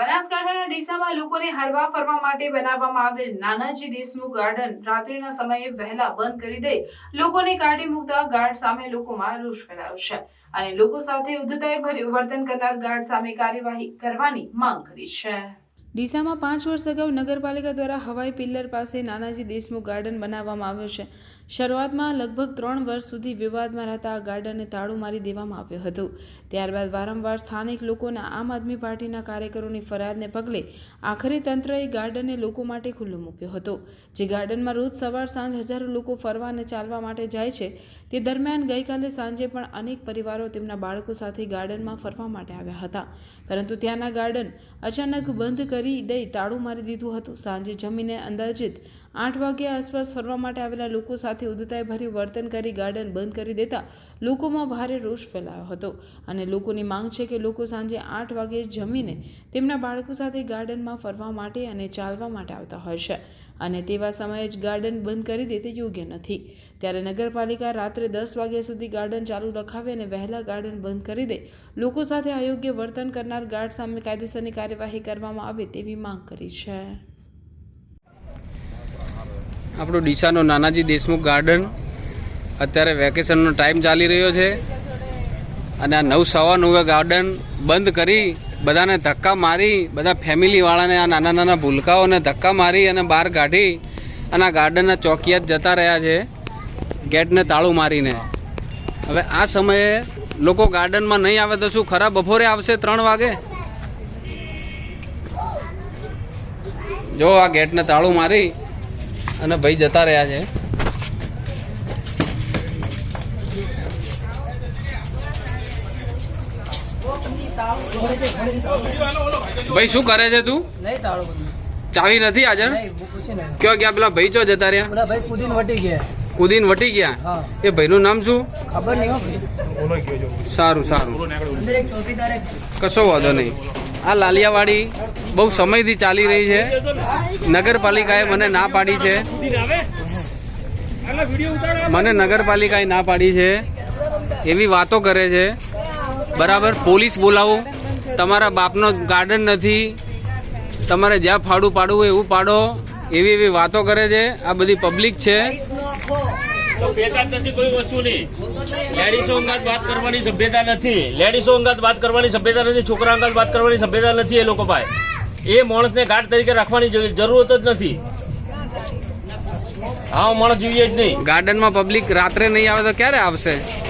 બનાસકાંઠાના ડીસામાં લોકોને હરવા ફરવા માટે બનાવવામાં આવેલ નાનાજી દેશમુખ ગાર્ડન રાત્રિના સમયે વહેલા બંધ કરી દઈ લોકોને કાઢી મૂકતા ગાર્ડ સામે લોકોમાં રોષ ફેલાયો છે અને લોકો સાથે ઉદ્ધતાએ ભર્યું વર્તન કરનાર ગાર્ડ સામે કાર્યવાહી કરવાની માંગ કરી છે. ડીસામાં પાંચ વર્ષ અગાઉ નગરપાલિકા દ્વારા હવાઈ પિલ્લર પાસે નાનાજી દેશમુખ ગાર્ડન બનાવવામાં આવ્યું છે. શરૂઆતમાં લગભગ ત્રણ વર્ષ સુધી વિવાદમાં રહેતા આ ગાર્ડનને તાળું મારી દેવામાં આવ્યું હતું. ત્યારબાદ વારંવાર સ્થાનિક લોકોના આમ આદમી પાર્ટીના કાર્યકરોની ફરિયાદને પગલે આખરે તંત્રએ ગાર્ડનને લોકો માટે ખુલ્લું મૂક્યો હતો. જે ગાર્ડનમાં રોજ સવાર સાંજ હજારો લોકો ફરવા અને ચાલવા માટે જાય છે, તે દરમિયાન ગઈકાલે સાંજે પણ અનેક પરિવારો તેમના બાળકો સાથે ગાર્ડનમાં ફરવા માટે આવ્યા હતા. પરંતુ ત્યાંના ગાર્ડન અચાનક બંધ કરી દઈ તાળું મારી દીધું હતું. સાંજે જમીને અંદાજિત આઠ વાગ્યા આસપાસ ફરવા માટે આવેલા લોકો સાથે ઉદતાએ ભર્યું વર્તન કરી ગાર્ડન બંધ કરી દેતા લોકોમાં ભારે રોષ ફેલાયો હતો. અને લોકોની માંગ છે કે લોકો સાંજે આઠ વાગે જમીને તેમના બાળકો સાથે ગાર્ડનમાં ફરવા માટે અને ચાલવા માટે આવતા હોય છે. અને તેવા સમયે જ ગાર્ડન બંધ કરી દે તે યોગ્ય નથી. ત્યારે નગરપાલિકા રાત્રે દસ વાગ્યા સુધી ગાર્ડન ચાલુ રખાવે અને વહેલા ગાર્ડન બંધ કરી દે. લોકો સાથે અયોગ્ય વર્તન કરનાર ગાર્ડ સામે કાયદેસરની કાર્યવાહી કરવામાં આવે તેવી માંગ કરી છે. આપણું ડીસાનો નાનાજી દેશમુખ ગાર્ડન અત્યારે વેકેશનનો ટાઈમ ચાલી રહ્યો છે. અને આ નવ સવા નવે ગાર્ડન બંધ કરી બધાને ધક્કા મારી, બધા ફેમિલીવાળાને આ નાના નાના ભૂલકાઓને ધક્કા મારી અને બહાર કાઢી અને આ ગાર્ડનના ચોકિયાત જતા રહ્યા છે ગેટને તાળું મારીને. હવે આ સમયે લોકો ગાર્ડનમાં નહીં આવે તો શું ખરા? બપોરે આવશે ત્રણ વાગે? જો આ ગેટને તાળું મારી અને ભાઈ જતા રહ્યા છે. ભાઈ શું કરે છે તું? ચાવી નથી હાજર નહીં કયો ગયા પેલા ભાઈ ચો જતા રહ્યા? ભાઈ કુદીને વટી ગયા. કુદીન વટી ગયા? એ ભાઈનું નામ શું? ખબર નહીં સારું સારું. કશો વાંધો નહીં. આ લાલિયાવાડી બહુ સમયથી ચાલી રહી છે. નગરપાલિકાએ મને ના પાડી છે. મને નગરપાલિકાએ ના પાડી છે. એવી વાતો કરે છે. બરાબર? પોલીસ બોલાવો. તમારા બાપનો ગાર્ડન નથી. તમારે જ્યાં ફાડું પાડવું હોય એવું પાડો. એવી એવી વાતો કરે છે. આ બધી પબ્લિક છે. સભ્યતા નથી. છોકરા અંગાત વાત કરવાની સભ્યતા નથી એ લોકો પાસે. એ માણસને ગાઢ તરીકે રાખવાની જરૂરત જ નથી. હા, માણસ જોઈએ જ નહીં. ગાર્ડનમાં પબ્લિક રાત્રે નહીં આવે તો ક્યારે આવશે?